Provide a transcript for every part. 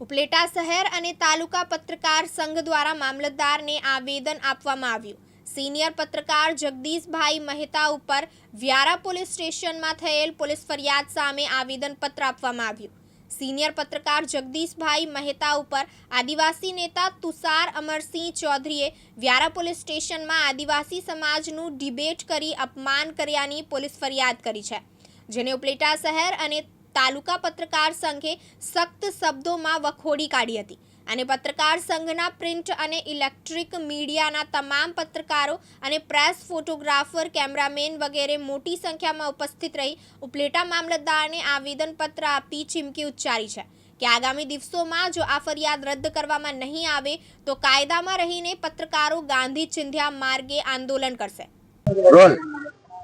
ઉપલેટા શહેર અને તાલુકા પત્રકાર સંઘ દ્વારા મામલતદારને આવેદન આપવામાં આવ્યું. સિનિયર પત્રકાર જગદીશભાઈ મહેતા ઉપર વ્યારા પોલીસ સ્ટેશનમાં થયેલ પોલીસ ફરિયાદ સામે આવેદનપત્ર આપવામાં આવ્યું. સિનિયર પત્રકાર જગદીશભાઈ મહેતા ઉપર આદિવાસી નેતા તુષાર અમરસિંહ ચૌધરીએ વ્યારા પોલીસ સ્ટેશનમાં આદિવાસી સમાજનું ડિબેટ કરી અપમાન કર્યાની પોલીસ ફરિયાદ કરી છે. જેને ઉપલેટા શહેર અને તાલુકા પત્રકાર સંઘે સખ્ત શબ્દોમાં વખોડી કાઢી હતી. અને પત્રકાર સંઘના પ્રિન્ટ અને ઇલેક્ટ્રિક મીડિયાના તમામ પત્રકારો અને પ્રેસ ફોટોગ્રાફર, કેમેરામેન વગેરે મોટી સંખ્યામાં ઉપસ્થિત રહી, ઉપલેટા મામલતદારને આવેદનપત્ર આપી ચીમકી ઉચ્ચારી છે કે આગામી દિવસોમાં જો આ ફરિયાદ રદ કરવામાં નહીં આવે, તો કાયદામાં રહીને પત્રકારો ગાંધી ચિંધ્યા માર્ગે આંદોલન કરશે.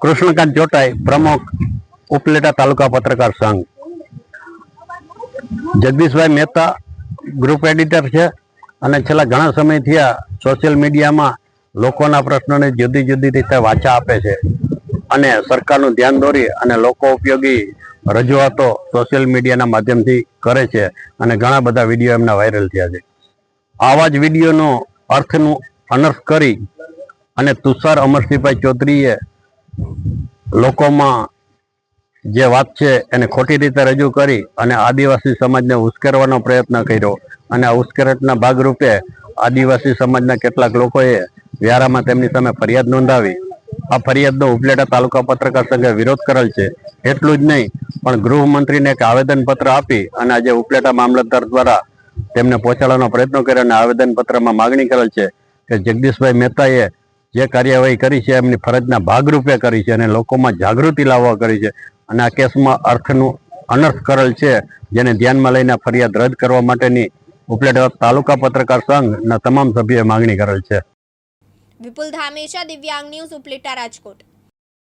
કૃષ્ણકાંત જોટાઈ પ્રમુખ ઉપલેટા તાલુકા પત્રકાર સંઘ. જગદીશભાઈ મહેતા ગ્રુપ એડિટર છે અને છેલ્લા ઘણા સમયથી આ સોશિયલ મીડિયામાં લોકોના પ્રશ્નોને જુદી જુદી રીતે વાચા આપે છે. અને સરકારનું ધ્યાન દોરી અને લોકો ઉપયોગી રજૂઆતો સોશિયલ મીડિયાના માધ્યમથી કરે છે અને ઘણા બધા વીડિયો એમના વાયરલ થયા છે. આવા જ વિડીયોનો અર્થનું અનર્થ કરી અને તુષાર અમરસિંહભાઈ ચૌધરીએ લોકોમાં જે વાત છે એને ખોટી રીતે રજૂ કરી અને આદિવાસી સમાજને ઉશ્કેરવાનો પ્રયત્ન કર્યો. અને આ ઉશ્કેરટના ભાગરૂપે આદિવાસી સમાજના કેટલાક લોકોએ વ્યારામાં તેમની સામે ફરિયાદ નોંધાવી. આ ફરિયાદનો ઉપલેટા તાલુકા પત્રકાર સંઘે વિરોધ કરેલ છે. એટલું જ નહીં, પણ ગૃહમંત્રીને એક આવેદનપત્ર આપી અને આજે ઉપલેટા મામલતદાર દ્વારા તેમને પહોંચાડવાનો પ્રયત્ન કર્યો અને આવેદનપત્રમાં માગણી કરેલ છે કે જગદીશભાઈ મહેતાએ જે કાર્યવાહી કરી છે એમની ફરજના ભાગરૂપે કરી છે અને લોકોમાં જાગૃતિ લાવવા કરી છે. અને આ કેસમાં અર્થનું અનર્થ કરેલ છે, જેને ધ્યાનમાં લઈને ફરિયાદ રદ કરવા માટેની ઉપલેટા તાલુકા પત્રકાર સંઘના તમામ સભ્યોએ માંગણી કરેલ છે. વિપુલ ધામેશા દિવ્યાંગ ન્યૂઝ, ઉપલેટા રાજકોટ.